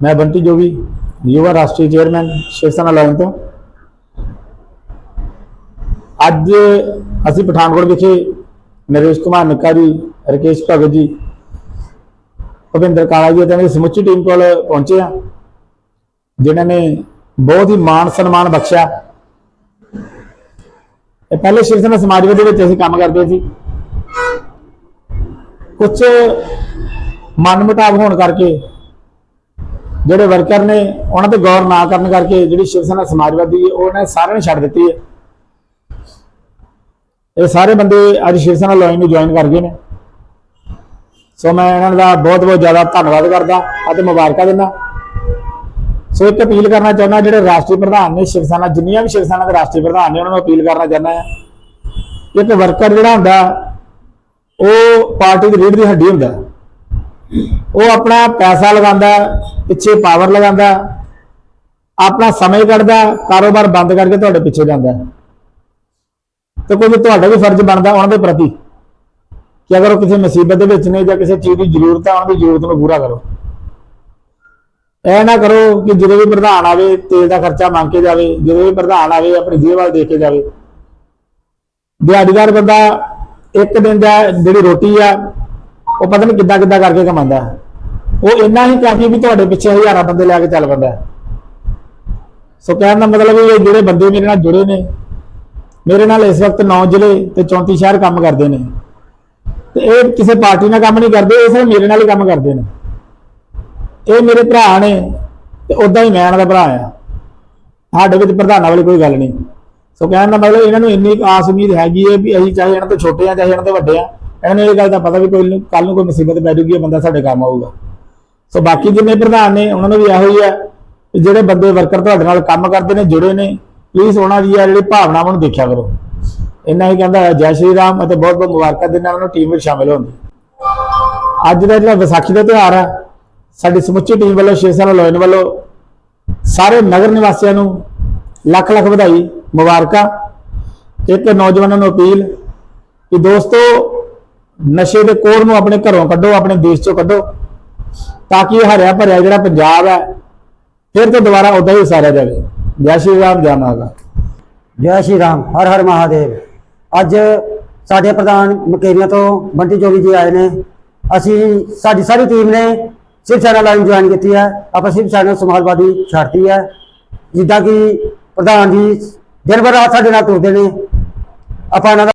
ਮੈਂ ਬੰਟੀ ਜੋਗੀ, ਯੁਵਾ ਰਾਸ਼ਟਰੀ ਚੇਅਰਮੈਨ ਸ਼ਿਵ ਸੈਨਾ ਲਾਇਨ ਤੋਂ। ਅੱਜ ਅਸੀਂ ਪਠਾਨਕੋਟ ਵਿਖੇ ਨਰੇਸ਼ ਕੁਮਾਰ ਨਿੱਕਾ ਜੀ, ਰਕੇਸ਼ ਭਗਤ ਜੀ, ਭਵਿੰਦਰ ਕਾਲਾ ਜੀ ਅਤੇ ਇਹਨਾਂ ਦੀ ਸਮੁੱਚੀ ਟੀਮ ਕੋਲ ਪਹੁੰਚੇ ਆ ਜਿਨ੍ਹਾਂ ਨੇ ਬਹੁਤ ਹੀ ਮਾਣ ਸਨਮਾਨ ਬਖਸ਼ਿਆ। ਇਹ ਪਹਿਲੇ ਸ਼ਿਵ ਸੈਨਾ ਸਮਾਜ ਸਮਾਜਵਾਦੀ ਵਿੱਚ ਅਸੀਂ ਕੰਮ ਕਰਦੇ ਸੀ। ਕੁਝ ਮਨਮੁਟਾਵ ਹੋਣ ਕਰਕੇ ਜਿਹੜੇ ਵਰਕਰ ਨੇ, ਉਹਨਾਂ ਤੇ ਗੌਰ ਨਾ ਕਰਨ ਕਰਕੇ ਜਿਹੜੀ ਸ਼ਿਵ ਸੈਨਾ ਸਮਾਜਵਾਦੀ ਹੈ, ਉਹਨੇ ਸਾਰਿਆਂ ਨੇ ਛੱਡ ਦਿੱਤੀ ਹੈ। ਇਹ ਸਾਰੇ ਬੰਦੇ ਅੱਜ ਸ਼ਿਵ ਸੈਨਾ ਲਾਈਨ ਨੂੰ ਜੁਆਇਨ ਕਰ ਗਏ ਨੇ। ਸੋ ਮੈਂ ਇਹਨਾਂ ਦਾ ਬਹੁਤ ਬਹੁਤ ਜ਼ਿਆਦਾ ਧੰਨਵਾਦ ਕਰਦਾ, ਅਤੇ ਮੁਬਾਰਕਾਂ ਦਿੰਦਾ। ਸੋ ਇੱਕ ਅਪੀਲ ਕਰਨਾ ਚਾਹੁੰਦਾ, ਜਿਹੜੇ ਰਾਸ਼ਟਰੀ ਪ੍ਰਧਾਨ ਨੇ ਸ਼ਿਵ ਸੈਨਾ, ਜਿੰਨੀਆਂ ਵੀ ਸ਼ਿਵ ਸੈਨਾ ਦੇ ਰਾਸ਼ਟਰੀ ਪ੍ਰਧਾਨ ਨੇ, ਉਹਨਾਂ ਨੂੰ ਅਪੀਲ ਕਰਨਾ ਚਾਹੁੰਦਾ ਹਾਂ। ਕਿ ਇੱਕ ਵਰਕਰ ਜਿਹੜਾ ਹੁੰਦਾ, ਉਹ ਪਾਰਟੀ ਦੀ ਰੀੜ ਦੀ ਹੱਡੀ ਹੁੰਦਾ। ਉਹ ਆਪਣਾ ਪੈਸਾ ਲਗਾਉਂਦਾ ਪਿੱਛੇ ਪਾਵਰ ਲਗਾਉਂਦਾ, ਆਪਣਾ ਸਮੇਂ ਕੱਢਦਾ, ਕਾਰੋਬਾਰ ਬੰਦ ਕਰਕੇ ਤੁਹਾਡੇ ਪਿੱਛੇ ਜਾਂਦਾ। ਤੇ ਕੋਈ ਤੁਹਾਡਾ ਵੀ ਫਰਜ਼ ਬਣਦਾ ਉਹਨਾਂ ਦੇ ਪ੍ਰਤੀ ਕਿ ਅਗਰ ਉਹ ਕਿਸੇ ਮੁਸੀਬਤ ਦੇ ਵਿੱਚ ਨੇ ਜਾਂ ਕਿਸੇ ਚੀਜ਼ ਦੀ ਜ਼ਰੂਰਤ ਹੈ ਉਹਨਾਂ ਦੀ ਜ਼ਰੂਰਤ ਨੂੰ ਪੂਰਾ ਕਰੋ। ਇਹ ਨਾ ਕਰੋ ਕਿ ਜਦੋਂ ਵੀ ਪ੍ਰਧਾਨ ਆਵੇ, ਤੇਲ ਦਾ ਖਰਚਾ ਮੰਗ ਕੇ ਜਾਵੇ, ਜਦੋਂ ਵੀ ਪ੍ਰਧਾਨ ਆਵੇ, ਆਪਣੀ ਜੇਬ ਵੱਲ ਦੇਖ ਕੇ ਜਾਵੇ। ਦਿਹਾੜੀਦਾਰ ਬੰਦਾ ਇੱਕ ਦਿਨ ਦਾ ਜਿਹੜੀ ਰੋਟੀ ਆ, ਉਹ ਪਤਾ ਨਹੀਂ ਕਿੱਦਾਂ ਕਿੱਦਾਂ ਕਰਕੇ ਕਮਾਉਂਦਾ। ਉਹ ਇੰਨਾ ਹੀ ਕਾਫੀ ਵੀ ਤੁਹਾਡੇ ਪਿੱਛੇ ਹਜ਼ਾਰਾਂ ਬੰਦੇ ਲੈ ਕੇ ਚੱਲ ਪੈਂਦਾ। ਸੋ ਕਹਿਣ ਦਾ ਮਤਲਬ ਇਹ ਜਿਹੜੇ ਬੰਦੇ ਮੇਰੇ ਨਾਲ ਜੁੜੇ ਨੇ, ਮੇਰੇ ਨਾਲ ਇਸ ਵਕਤ 9 ਜ਼ਿਲ੍ਹੇ ਤੇ 34 ਸ਼ਹਿਰ ਕੰਮ ਕਰਦੇ ਨੇ। ਤੇ ਇਹ ਕਿਸੇ ਪਾਰਟੀ ਨਾਲ ਕੰਮ ਨਹੀਂ ਕਰਦੇ, ਇਹ ਸਿਰਫ ਮੇਰੇ ਨਾਲ ਹੀ ਕੰਮ ਕਰਦੇ ਨੇ। ਇਹ ਮੇਰੇ ਭਰਾ ਨੇ ਤੇ ਉਦਾਂ ਹੀ ਮੈਂ ਇਹਨਾਂ ਦਾ ਭਰਾ ਆ। ਸਾਡੇ ਵਿੱਚ ਪ੍ਰਧਾਨਾਂ ਵਾਲੀ ਕੋਈ ਗੱਲ ਨਹੀਂ। ਸੋ ਕਹਿਣ ਦਾ ਮਤਲਬ ਇਹਨਾਂ ਨੂੰ ਇੰਨੀ ਆਸ ਉਮੀਦ ਹੈਗੀ ਹੈ ਵੀ ਅਸੀਂ ਚਾਹੇ ਇਹਨਾਂ ਤੋਂ ਛੋਟੇ ਆ, ਚਾਹੇ ਇਹਨਾਂ ਤੋਂ ਵੱਡੇ ਆ, ਇਹਨਾਂ ਨੂੰ ਇਹ ਗੱਲ ਦਾ ਪਤਾ ਵੀ ਕੋਈ ਕੱਲ ਨੂੰ ਕੋਈ ਮੁਸੀਬਤ ਪੈ ਜੂਗੀ ਬੰਦਾ ਸਾਡੇ ਕੰਮ ਆਊਗਾ। ਸੋ ਬਾਕੀ ਜਿੰਨੇ ਪ੍ਰਧਾਨ ਨੇ, ਉਹਨਾਂ ਨੂੰ ਵੀ ਇਹੋ ਹੀ ਹੈ ਕਿ ਜਿਹੜੇ ਬੰਦੇ ਵਰਕਰ ਤੁਹਾਡੇ ਨਾਲ ਕੰਮ ਕਰਦੇ ਨੇ, ਜੁੜੇ ਨੇ ਪਲੀਜ਼ ਉਹਨਾਂ ਦੀ ਆ ਜਿਹੜੀ ਭਾਵਨਾਵਾਂ ਨੂੰ ਦੇਖਿਆ ਕਰੋ। ਇੰਨਾ ਹੀ ਕਹਿੰਦਾ ਜੈ ਸ਼੍ਰੀ ਰਾਮ ਅਤੇ ਬਹੁਤ ਬਹੁਤ ਮੁਬਾਰਕਾਂ ਦਿੰਦਾ ਉਹਨਾਂ ਨੂੰ ਟੀਮ ਵਿੱਚ ਸ਼ਾਮਿਲ ਹੋਣ ਦੀ। ਅੱਜ ਦਾ ਜਿਹੜਾ ਵਿਸਾਖੀ ਦਾ ਤਿਉਹਾਰ ਹੈ ਸਾਡੀ ਸਮੁੱਚੀ ਟੀਮ ਵੱਲੋਂ ਸ਼ਿਵ ਸਾਲ ਲੋਇਨ ਵੱਲੋਂ ਸਾਰੇ ਨਗਰ ਨਿਵਾਸੀਆਂ ਨੂੰ ਲੱਖ ਲੱਖ ਵਧਾਈ, ਮੁਬਾਰਕਾਂ। ਇੱਕ ਨੌਜਵਾਨਾਂ ਨੂੰ ਅਪੀਲ ਕਿ ਦੋਸਤੋ, ਨਸ਼ੇ ਦੇ ਕੋੜ ਨੂੰ ਆਪਣੇ ਘਰੋਂ ਕੱਢੋ, ਆਪਣੇ ਦੇਸ਼ ਚੋਂ ਕੱਢੋ। ਤਾਂ ਕਿ ਹਰਿਆ ਭਰਿਆ ਜਿਹੜਾ ਪੰਜਾਬ ਹੈ, ਫਿਰ ਤੋਂ ਦੁਬਾਰਾ ਉਦਾਂ ਹੀ ਉਸਾਰਿਆ ਜਾਵੇ। ਜੈ ਸ਼੍ਰੀ ਰਾਮ, ਜੈ ਮਾਤਾ ਜੈ ਸ਼੍ਰੀ ਰਾਮ, ਹਰ ਹਰ ਮਹਾਦੇਵ। ਅੱਜ ਸਾਡੇ ਪ੍ਰਧਾਨ ਮਕੇਰੀਆਂ ਤੋਂ ਬੰਟੀ ਜੋਗੀ ਜੀ ਆਏ ਨੇ। ਅਸੀਂ, ਸਾਡੀ ਸਾਰੀ ਟੀਮ ਨੇ ਸਿਵ ਸੈਨਾ ਲਾਈਨ ਜੁਆਇਨ ਕੀਤੀ ਹੈ। ਆਪਾਂ ਸਿਵ ਸੈਨਾ ਸਮਾਜਵਾਦੀ ਛੱਡਤੀ ਹੈ। ਜਿੱਦਾਂ ਕਿ ਪ੍ਰਧਾਨ ਜੀ ਦਿਨ ਬਰ ਰਾਤ ਸਾਡੇ ਨਾਲ ਤੁਰਦੇ ਨੇ। ਆਪਾਂ ਇਹਨਾਂ ਦਾ